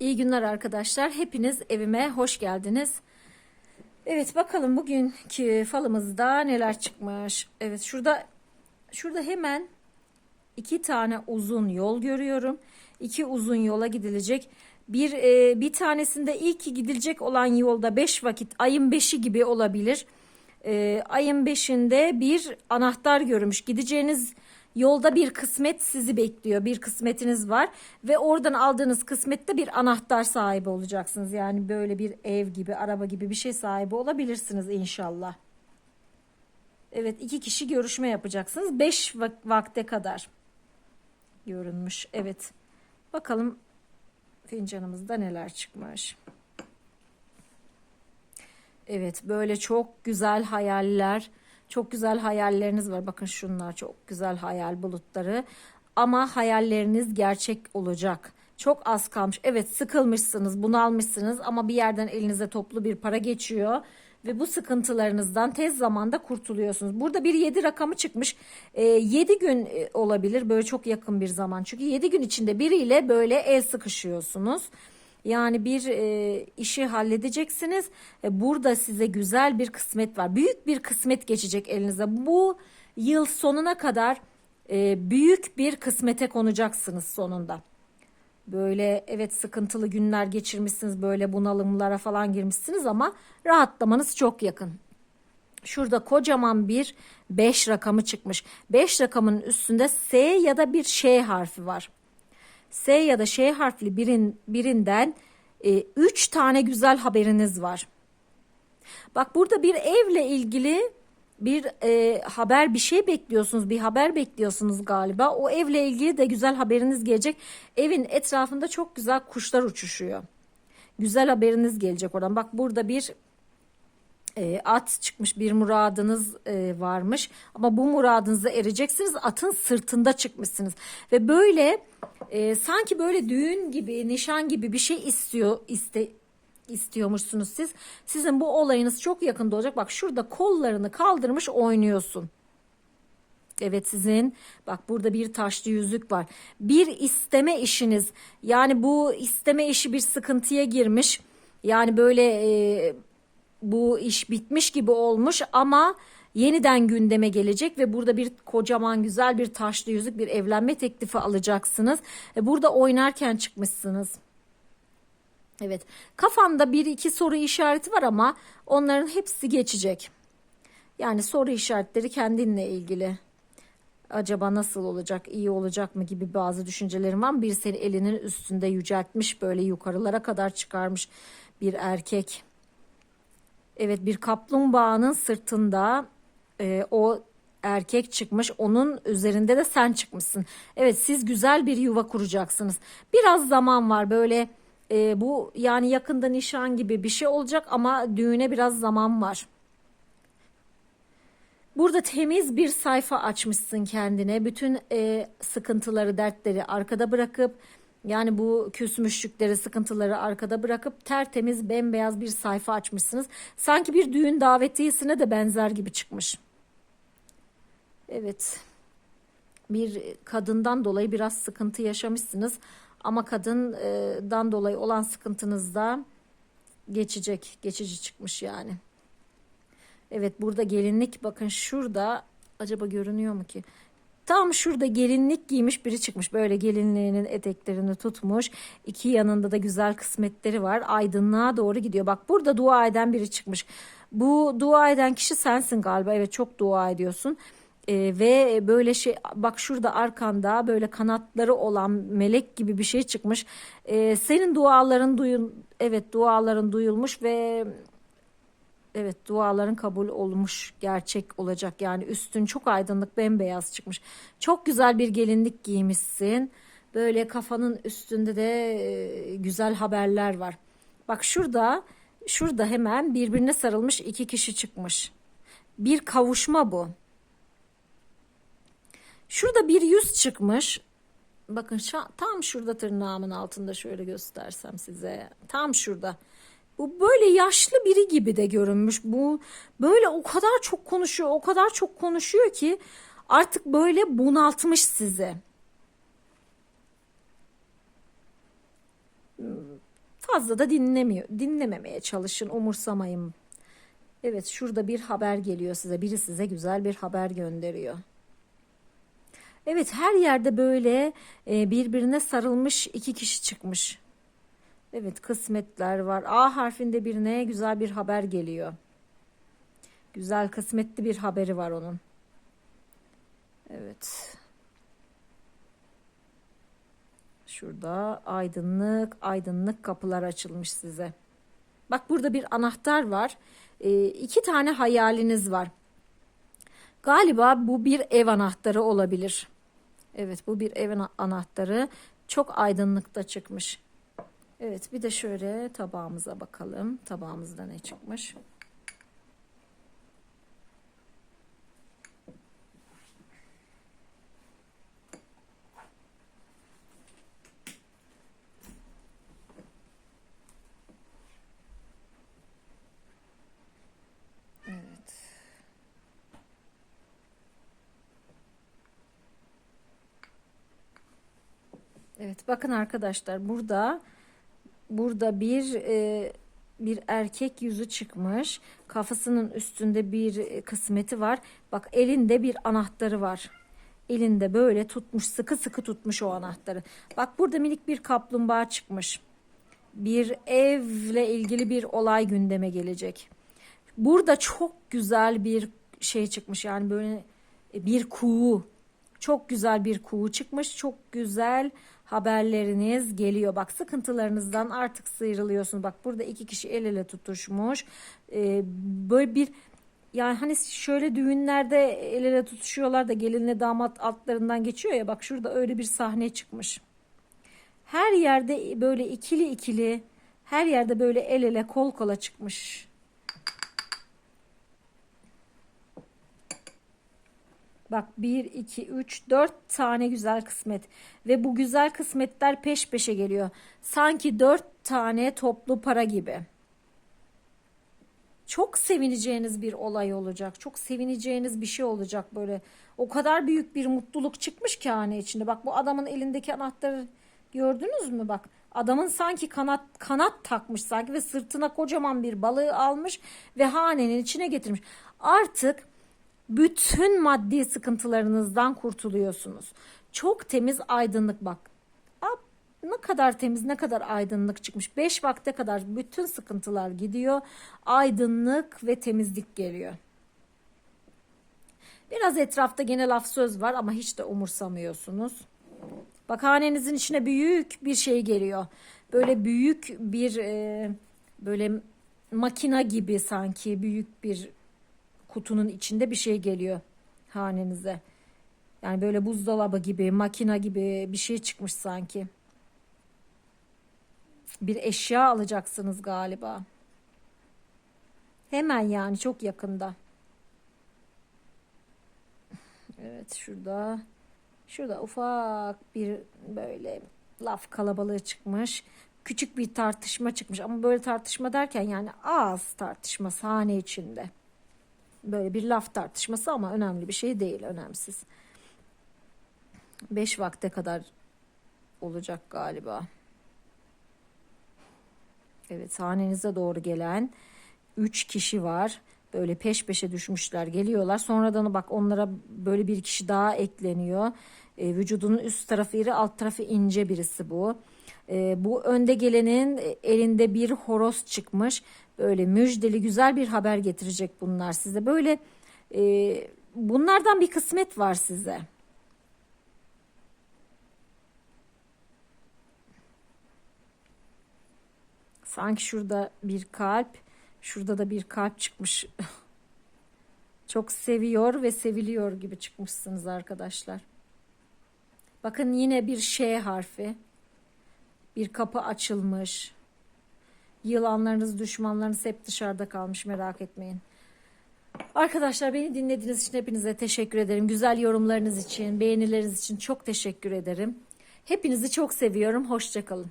İyi günler arkadaşlar. Hepiniz evime hoş geldiniz. Evet bakalım bugünkü falımızda neler çıkmış. Evet şurada şurada hemen iki tane uzun yol görüyorum. İki uzun yola gidilecek. Bir e, bir tanesinde ilk gidilecek olan yolda beş vakit ayın beşi gibi olabilir. E, ayın beşinde bir anahtar görmüş. Gideceğiniz Yolda bir kısmet sizi bekliyor. Bir kısmetiniz var ve oradan aldığınız kısmette bir anahtar sahibi olacaksınız. Yani böyle bir ev gibi, araba gibi bir şey sahibi olabilirsiniz inşallah. Evet, iki kişi görüşme yapacaksınız. Beş vakte kadar görünmüş. Evet. Bakalım fincanımızda neler çıkmış. Evet, böyle çok güzel hayaller çok güzel hayalleriniz var. Bakın şunlar çok güzel hayal bulutları. Ama hayalleriniz gerçek olacak. Çok az kalmış. Evet sıkılmışsınız, bunalmışsınız ama bir yerden elinize toplu bir para geçiyor ve bu sıkıntılarınızdan tez zamanda kurtuluyorsunuz. Burada bir 7 rakamı çıkmış. E, 7 gün olabilir böyle çok yakın bir zaman. Çünkü 7 gün içinde biriyle böyle el sıkışıyorsunuz. Yani bir e, işi halledeceksiniz. E, burada size güzel bir kısmet var. Büyük bir kısmet geçecek elinize. Bu yıl sonuna kadar e, büyük bir kısmete konacaksınız sonunda. Böyle evet sıkıntılı günler geçirmişsiniz. Böyle bunalımlara falan girmişsiniz ama rahatlamanız çok yakın. Şurada kocaman bir 5 rakamı çıkmış. 5 rakamın üstünde S ya da bir Ş harfi var. S ya da Ş harfli birin, birinden 3 e, tane güzel haberiniz var. Bak burada bir evle ilgili bir e, haber bir şey bekliyorsunuz bir haber bekliyorsunuz galiba. O evle ilgili de güzel haberiniz gelecek. Evin etrafında çok güzel kuşlar uçuşuyor. Güzel haberiniz gelecek oradan. Bak burada bir e, at çıkmış bir muradınız e, varmış. Ama bu muradınıza ereceksiniz atın sırtında çıkmışsınız. Ve böyle e, sanki böyle düğün gibi nişan gibi bir şey istiyor iste istiyormuşsunuz siz. Sizin bu olayınız çok yakında olacak. Bak şurada kollarını kaldırmış oynuyorsun. Evet sizin bak burada bir taşlı yüzük var. Bir isteme işiniz yani bu isteme işi bir sıkıntıya girmiş. Yani böyle e, bu iş bitmiş gibi olmuş ama yeniden gündeme gelecek ve burada bir kocaman güzel bir taşlı yüzük bir evlenme teklifi alacaksınız. E, burada oynarken çıkmışsınız. Evet kafanda bir iki soru işareti var ama onların hepsi geçecek. Yani soru işaretleri kendinle ilgili. Acaba nasıl olacak, iyi olacak mı gibi bazı düşüncelerim var. Bir seni elinin üstünde yüceltmiş böyle yukarılara kadar çıkarmış bir erkek. Evet bir kaplumbağanın sırtında e, o erkek çıkmış onun üzerinde de sen çıkmışsın. Evet siz güzel bir yuva kuracaksınız. Biraz zaman var böyle e, bu yani yakında nişan gibi bir şey olacak ama düğüne biraz zaman var. Burada temiz bir sayfa açmışsın kendine. Bütün e, sıkıntıları, dertleri arkada bırakıp yani bu küsmüşlükleri, sıkıntıları arkada bırakıp tertemiz bembeyaz bir sayfa açmışsınız. Sanki bir düğün davetiyesine de benzer gibi çıkmış. Evet. Bir kadından dolayı biraz sıkıntı yaşamışsınız. Ama kadından dolayı olan sıkıntınız da geçecek. Geçici çıkmış yani. Evet burada gelinlik bakın şurada acaba görünüyor mu ki? Tam şurada gelinlik giymiş biri çıkmış. Böyle gelinliğinin eteklerini tutmuş. İki yanında da güzel kısmetleri var. Aydınlığa doğru gidiyor. Bak burada dua eden biri çıkmış. Bu dua eden kişi sensin galiba. Evet çok dua ediyorsun. Ee, ve böyle şey bak şurada arkanda böyle kanatları olan melek gibi bir şey çıkmış. Ee, senin duaların duyul evet duaların duyulmuş ve Evet duaların kabul olmuş gerçek olacak yani üstün çok aydınlık bembeyaz çıkmış. Çok güzel bir gelinlik giymişsin. Böyle kafanın üstünde de e, güzel haberler var. Bak şurada şurada hemen birbirine sarılmış iki kişi çıkmış. Bir kavuşma bu. Şurada bir yüz çıkmış. Bakın tam şurada tırnağımın altında şöyle göstersem size. Tam şurada. Bu böyle yaşlı biri gibi de görünmüş. Bu böyle o kadar çok konuşuyor, o kadar çok konuşuyor ki artık böyle bunaltmış sizi. Fazla da dinlemiyor. Dinlememeye çalışın, umursamayın. Evet, şurada bir haber geliyor size. Biri size güzel bir haber gönderiyor. Evet, her yerde böyle e, birbirine sarılmış iki kişi çıkmış. Evet, kısmetler var. A harfinde birine güzel bir haber geliyor. Güzel kısmetli bir haberi var onun. Evet. Şurada aydınlık, aydınlık kapılar açılmış size. Bak burada bir anahtar var. Ee, iki tane hayaliniz var. Galiba bu bir ev anahtarı olabilir. Evet bu bir ev anahtarı. Çok aydınlıkta çıkmış. Evet bir de şöyle tabağımıza bakalım. Tabağımızda ne çıkmış? Evet. Bakın arkadaşlar burada burada bir e, bir erkek yüzü çıkmış. Kafasının üstünde bir e, kısmeti var. Bak elinde bir anahtarı var. Elinde böyle tutmuş sıkı sıkı tutmuş o anahtarı. Bak burada minik bir kaplumbağa çıkmış. Bir evle ilgili bir olay gündeme gelecek. Burada çok güzel bir şey çıkmış. Yani böyle bir kuğu. Çok güzel bir kuğu çıkmış. Çok güzel haberleriniz geliyor. Bak sıkıntılarınızdan artık sıyrılıyorsun. Bak burada iki kişi el ele tutuşmuş. Ee, böyle bir yani hani şöyle düğünlerde el ele tutuşuyorlar da gelinle damat altlarından geçiyor ya. Bak şurada öyle bir sahne çıkmış. Her yerde böyle ikili ikili her yerde böyle el ele kol kola çıkmış. Bak 1, 2, 3, 4 tane güzel kısmet. Ve bu güzel kısmetler peş peşe geliyor. Sanki 4 tane toplu para gibi. Çok sevineceğiniz bir olay olacak. Çok sevineceğiniz bir şey olacak böyle. O kadar büyük bir mutluluk çıkmış ki hane içinde. Bak bu adamın elindeki anahtarı gördünüz mü bak. Adamın sanki kanat kanat takmış sanki ve sırtına kocaman bir balığı almış ve hanenin içine getirmiş. Artık bütün maddi sıkıntılarınızdan kurtuluyorsunuz. Çok temiz aydınlık bak. Ne kadar temiz, ne kadar aydınlık çıkmış. Beş vakte kadar bütün sıkıntılar gidiyor. Aydınlık ve temizlik geliyor. Biraz etrafta gene laf söz var ama hiç de umursamıyorsunuz. Bak hanenizin içine büyük bir şey geliyor. Böyle büyük bir e, böyle makina gibi sanki büyük bir kutunun içinde bir şey geliyor hanenize. Yani böyle buzdolabı gibi, makina gibi bir şey çıkmış sanki. Bir eşya alacaksınız galiba. Hemen yani çok yakında. Evet şurada şurada ufak bir böyle laf kalabalığı çıkmış. Küçük bir tartışma çıkmış ama böyle tartışma derken yani az tartışma sahne içinde. Böyle bir laf tartışması ama önemli bir şey değil, önemsiz. Beş vakte kadar olacak galiba. Evet sahnenize doğru gelen üç kişi var. Böyle peş peşe düşmüşler geliyorlar. Sonradan bak onlara böyle bir kişi daha ekleniyor. E, vücudunun üst tarafı iri alt tarafı ince birisi bu. E, bu önde gelenin elinde bir horoz çıkmış. Böyle müjdeli güzel bir haber getirecek bunlar size. Böyle e, bunlardan bir kısmet var size. Sanki şurada bir kalp, şurada da bir kalp çıkmış. Çok seviyor ve seviliyor gibi çıkmışsınız arkadaşlar. Bakın yine bir Ş harfi. Bir kapı açılmış. Yılanlarınız, düşmanlarınız hep dışarıda kalmış merak etmeyin. Arkadaşlar beni dinlediğiniz için hepinize teşekkür ederim. Güzel yorumlarınız için, beğenileriniz için çok teşekkür ederim. Hepinizi çok seviyorum. Hoşçakalın.